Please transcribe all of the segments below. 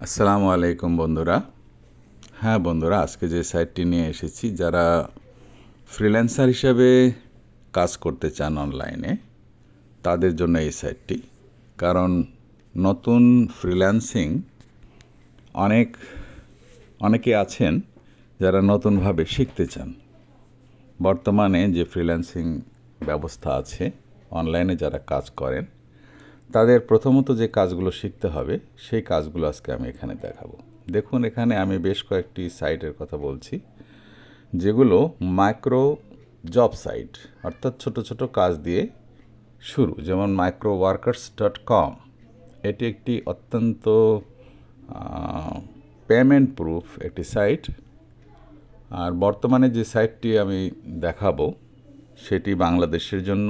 আসসালামু আলাইকুম বন্ধুরা। হ্যাঁ বন্ধুরা, আজকে যে সাইটটি নিয়ে এসেছি, যারা ফ্রিল্যান্সার হিসাবে কাজ করতে চান অনলাইনে, তাদের জন্য এই সাইটটি। কারণ নতুন ফ্রিল্যান্সিং অনেক, অনেকে আছেন যারা নতুনভাবে শিখতে চান। বর্তমানে যে ফ্রিল্যান্সিং ব্যবস্থা আছে, অনলাইনে যারা কাজ করেন তাদের প্রথমত যে কাজগুলো শিখতে হবে, সেই কাজগুলো আজকে আমি এখানে দেখাবো। দেখুন, এখানে আমি বেশ কয়েকটি সাইটের কথা বলছি, যেগুলো মাইক্রো জব সাইট, অর্থাৎ ছোট ছোট কাজ দিয়ে শুরু। যেমন মাইক্রো ওয়ার্কার্স ডট কম এটি একটি অত্যন্ত পেমেন্ট প্রুফ একটি সাইট। আর বর্তমানে যে সাইটটি আমি দেখাবো, সেটি বাংলাদেশের জন্য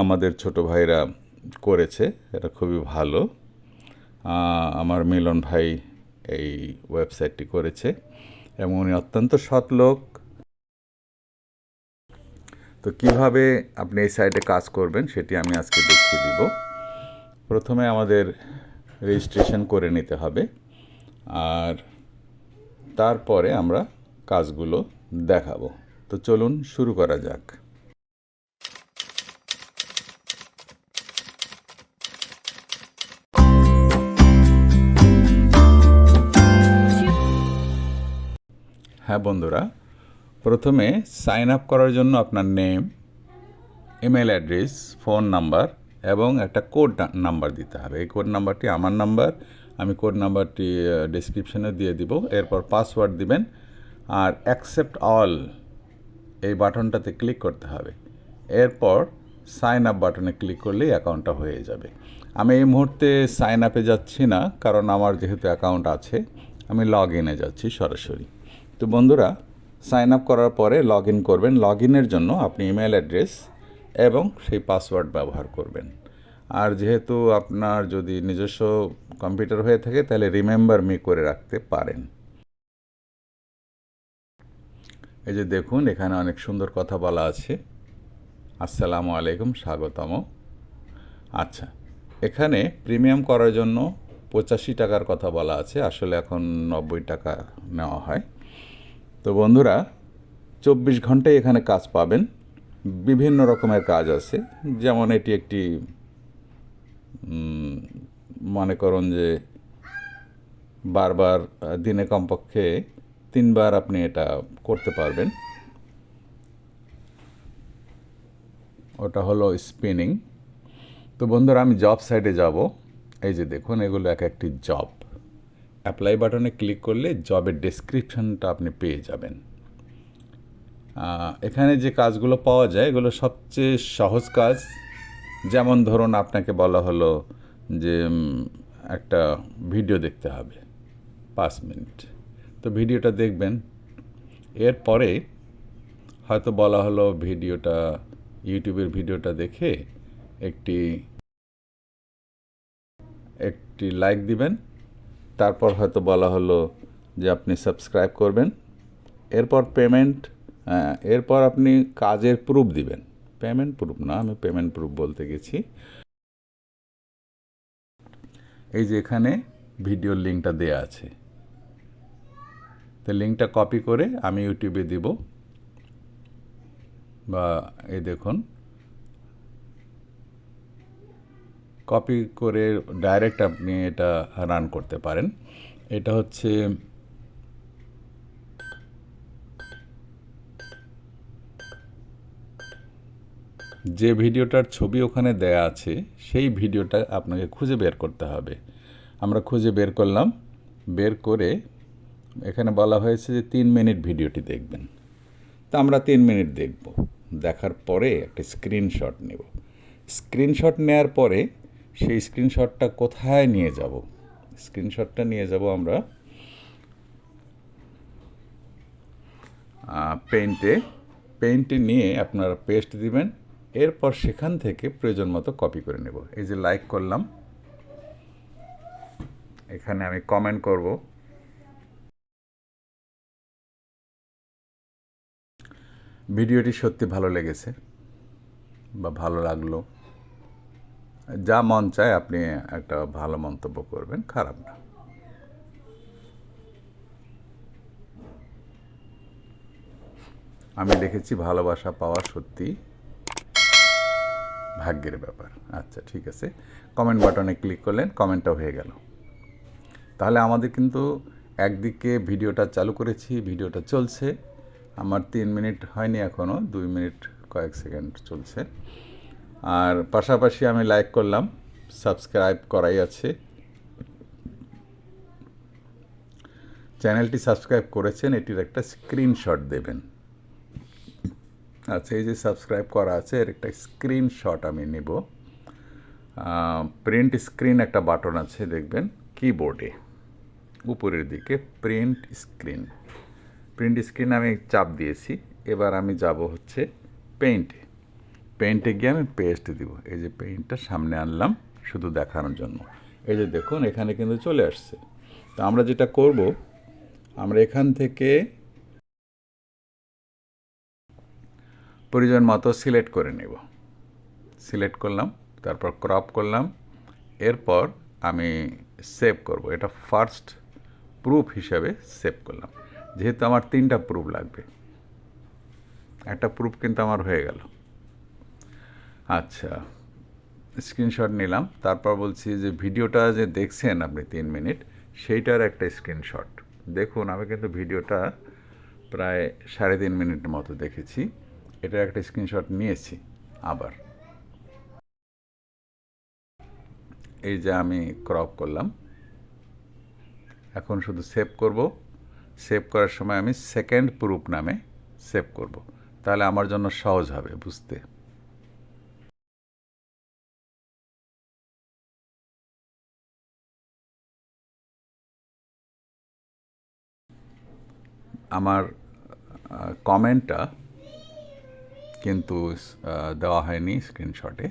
আমাদের ছোট ভাইরা করেছে, এটা খুবই ভালো। আমার মিলন ভাই এই ওয়েবসাইটটি করেছে এবং উনি অত্যন্ত সৎ লোক। তো কীভাবে আপনি এই সাইটে কাজ করবেন সেটি আমি আজকে দেখিয়ে দিব। প্রথমে আমাদের রেজিস্ট্রেশন করে নিতে হবে আর তারপরে আমরা কাজগুলো দেখাবো। তো চলুন শুরু করা যাক। হ্যাঁ বন্ধুরা, প্রথমে সাইন আপ করার জন্য আপনার name email address phone number এবং একটা কোড নাম্বার দিতে হবে। এই কোড নাম্বারটি আমার নাম্বার আমি কোড নাম্বারটি ডিসক্রিপশনে দিয়ে দিব। এরপর পাসওয়ার্ড দিবেন আর অ্যাকসেপ্ট অল এই বাটনটাতে ক্লিক করতে হবে। এরপর সাইন আপ বাটনে ক্লিক করলেই অ্যাকাউন্টটা হয়ে যাবে। আমি এই মুহূর্তে সাইন আপে যাচ্ছি না, কারণ আমার যেহেতু অ্যাকাউন্ট আছে, আমি লগ ইনে যাচ্ছি সরাসরি। তো বন্ধুরা সাইন আপ করার পরে লগ ইন করবেন। লগ ইনের জন্য আপনি ইমেল অ্যাড্রেস এবং সেই পাসওয়ার্ড ব্যবহার করবেন। আর যেহেতু আপনার যদি নিজস্ব কম্পিউটার হয়ে থাকে, তাহলে রিমেম্বার মি করে রাখতে পারেন। এই যে দেখুন, এখানে অনেক সুন্দর কথা বলা আছে। আসসালামু আলাইকুম, স্বাগতম। আচ্ছা এখানে প্রিমিয়াম করার জন্য পঁচাশি টাকার কথা বলা আছে। আসলে এখন নব্বই টাকা নেওয়া হয়। তো বন্ধুরা, চব্বিশ ঘন্টায় এখানে কাজ পাবেন। বিভিন্ন রকমের কাজ আছে। যেমন এটি একটি মনে করুন যে বারবার দিনে কমপক্ষে তিনবার আপনি এটা করতে পারবেন। ওটা হলো স্পিনিং তো বন্ধুরা, আমি জব সাইটে যাব। এই যে দেখুন, এগুলো এক একটি জব অ্যাপ্লাই বাটনে ক্লিক করলে জবের ডেসক্রিপশনটা আপনি পেয়ে যাবেন। এখানে যে কাজগুলো পাওয়া যায়, এগুলো সবচেয়ে সহজ কাজ। যেমন ধরুন আপনাকে বলা হলো যে একটা ভিডিও দেখতে হবে, পাঁচ মিনিট। তো ভিডিওটা দেখবেন। এরপরে হয়তো বলা হলো ভিডিওটা ইউটিউবের ভিডিওটা দেখে একটি একটি লাইক দিবেন। তারপর হয়তো বলা হলো যে আপনি সাবস্ক্রাইব করবেন, এরপর পেমেন্ট এরপর আপনি কাজের প্রুফ দিবেন। পেমেন্ট প্রুফ না, আমি পেমেন্ট প্রুফ বলতে গেছি। এই যে এখানে ভিডিওর লিঙ্কটা দেয়া আছে। তো লিঙ্কটা কপি করে আমি ইউটিউবে দিব। বা এই দেখুন কপি করে ডাইরেক্ট আপনি এটা রান করতে পারেন। এটা হচ্ছে যে ভিডিওটার ছবি ওখানে দেয়া আছে, সেই ভিডিওটা আপনাকে খুঁজে বের করতে হবে। আমরা খুঁজে বের করলাম, বের করে এখানে বলা হয়েছে যে তিন মিনিট ভিডিওটি দেখবেন। তা আমরা তিন মিনিট দেখব। দেখার পরে একটা স্ক্রিনশট নেব। স্ক্রিনশট নেওয়ার পরে সেই স্ক্রিনশটটা কোথায় নিয়ে যাব? স্ক্রিনশটটা নিয়ে যাব আমরা পেইন্টে পেইন্টে নিয়ে আপনারা পেস্ট দিবেন, এরপর সেখান থেকে প্রয়োজন মতো কপি করে নেব। এই যে লাইক করলাম। এখানে আমি কমেন্ট করব। ভিডিওটি সত্যি ভালো লেগেছে বা ভালো লাগল। যা মন চায় আপনি একটা ভালো মন্তব্য করবেন, খারাপ না। আমি লিখেছি ভালোবাসা পাওয়া সত্যি ভাগ্যের ব্যাপার। আচ্ছা ঠিক আছে। কমেন্ট বাটনে ক্লিক করলেন কমেন্টটা হয়ে গেল। তাহলে আমাদের কিন্তু একদিকে ভিডিওটা চালু করেছি, ভিডিওটা চলছে। আমার তিন মিনিট হয়নি এখনও দুই মিনিট কয়েক সেকেন্ড চলছে। আর পাশাপাশি আমি লাইক করলাম সাবস্ক্রাইব করাই আছে। চ্যানেলটি সাবস্ক্রাইব করেছেন, এটির একটা স্ক্রিনশট দেবেন। আচ্ছা এই যে সাবস্ক্রাইব করা আছে, এর একটা স্ক্রিনশট আমি নেব। প্রিন্ট স্ক্রিন একটা বাটন আছে, দেখবেন কিবোর্ডে উপরের দিকে প্রিন্ট স্ক্রিন প্রিন্ট স্ক্রিন আমি চাপ দিয়েছি, এবার আমি যাব হচ্ছে পেইন্টে পেইন্টে গিয়ে আমি পেস্ট দিব। এই যে পেইন্টটা সামনে আনলাম শুধু দেখানোর জন্য। এই যে দেখুন, এখানে কিন্তু চলে আসছে। তো আমরা যেটা করব, আমরা এখান থেকে প্রয়োজন মতো সিলেক্ট করে নেব। সিলেক্ট করলাম, তারপর ক্রপ করলাম। এরপর আমি সেভ করব। এটা ফার্স্ট প্রুফ হিসাবে সেভ করলাম। যেহেতু আমার তিনটা প্রুফ লাগবে। একটা প্রুফ কিন্তু আমার হয়ে গেল। আচ্ছা স্ক্রিনশট নিলাম। তারপর বলছি যে, ভিডিওটা যে দেখছেন আপনি তিন মিনিট, সেইটার একটা স্ক্রিনশট দেখুন, আমি কিন্তু ভিডিওটা প্রায় সাড়ে তিন মিনিট মতো দেখেছি। এটার একটা স্ক্রিনশট নিয়েছি আবার। এই যে আমি ক্রপ করলাম। এখন শুধু সেভ করব। সেভ করার সময় আমি সেকেন্ড প্রুফ নামে সেভ করব। তাহলে আমার জন্য সহজ হবে, বুঝতে। আমার কমেন্টটা কিন্তু দেওয়া হয়নি স্ক্রিনশটে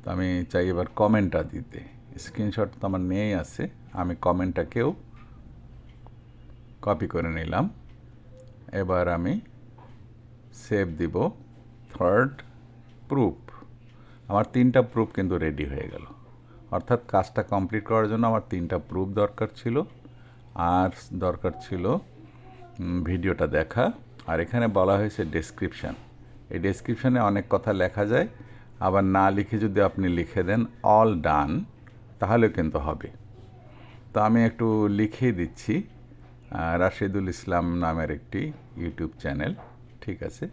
তো আমি চাই এবার কমেন্টটা দিতে। স্ক্রিনশট তো আমার নেই আছে, আমি কমেন্টটাকেও কপি করে নিলাম। এবার আমি সেভ দিব থার্ড প্রুফ আমার তিনটা প্রুফ কিন্তু রেডি হয়ে গেল। অর্থাৎ কাজটা কমপ্লিট করার জন্য আমার তিনটা প্রুফ দরকার ছিল। আর দরকার ছিল ভিডিওটা দেখা। আর এখানে বলা হয়েছে ডেসক্রিপশান এই ডেসক্রিপশানে অনেক কথা লেখা যায়। আবার না লিখে যদি আপনি লিখে দেন অল ডান তাহলে কিন্তু হবে। তো আমি একটু লিখে দিচ্ছি। রাশেদুল ইসলাম নামের একটি ইউটিউব চ্যানেল, ঠিক আছে?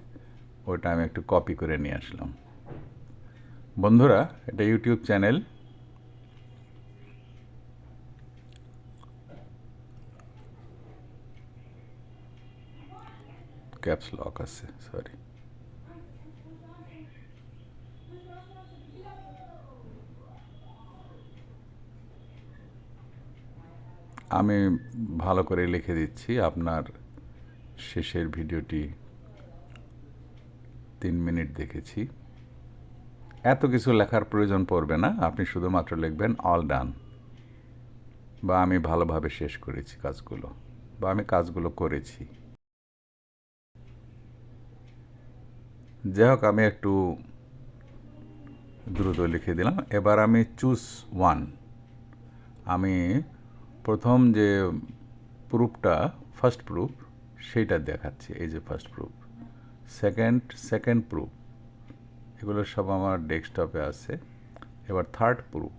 ওটা আমি একটু কপি করে নিয়ে আসলাম। বন্ধুরা, এটা ইউটিউব চ্যানেল। ক্যাপস লক আছে সরি আমি ভালো করে লিখে দিচ্ছি, আপনার শেষের ভিডিওটি তিন মিনিট দেখেছি। এত কিছু লেখার প্রয়োজন পড়বে না, আপনি শুধুমাত্র লিখবেন অল ডান বা আমি ভালোভাবে শেষ করেছি কাজগুলো, বা আমি কাজগুলো করেছি। যাই হোক আমি একটু দ্রুত লিখে দিলাম। এবার আমি চুজ ওয়ান আমি প্রথম যে প্রুফটা ফার্স্ট প্রুফ সেইটা দেখাচ্ছি, এই যে first proof second second proof এগুলো সব আমার ডেস্কটপে আছে। এবার থার্ড প্রুফ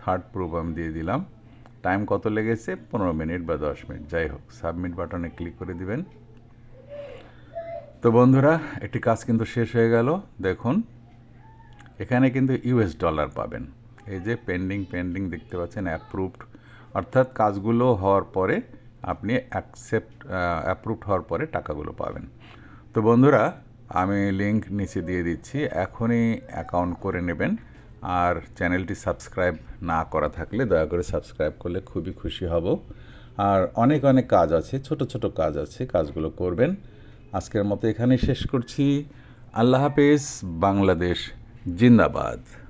থার্ড প্রুফ আমি দিয়ে দিলাম। টাইম কত লেগেছে? পনেরো মিনিট বা দশ মিনিট। যাই হোক, সাবমিট বাটনে ক্লিক করে দিবেন। তো বন্ধুরা, একটি কাজ কিন্তু শেষ হয়ে গেল। দেখুন, এখানে কিন্তু ইউএস ডলার পাবেন। এই যে পেন্ডিং পেন্ডিং দেখতে পাচ্ছেন, অ্যাপ্রুভড। অর্থাৎ কাজগুলো হওয়ার পরে আপনি অ্যাকসেপ্ট অ্যাপ্রুভড হওয়ার পরে টাকাগুলো পাবেন। তো বন্ধুরা, আমি লিঙ্ক নিচে দিয়ে দিচ্ছি। এখনই অ্যাকাউন্ট করে নেবেন। আর চ্যানেলটি সাবস্ক্রাইব না করা থাকলে দয়া করে সাবস্ক্রাইব করলে খুবই খুশি হব। আর অনেক অনেক কাজ আছে, ছোট ছোট কাজ আছে, কাজগুলো করবেন। আজকের মতো এখানেই শেষ করছি। আল্লাহ হাফেজ, বাংলাদেশ, জিন্দাবাদ।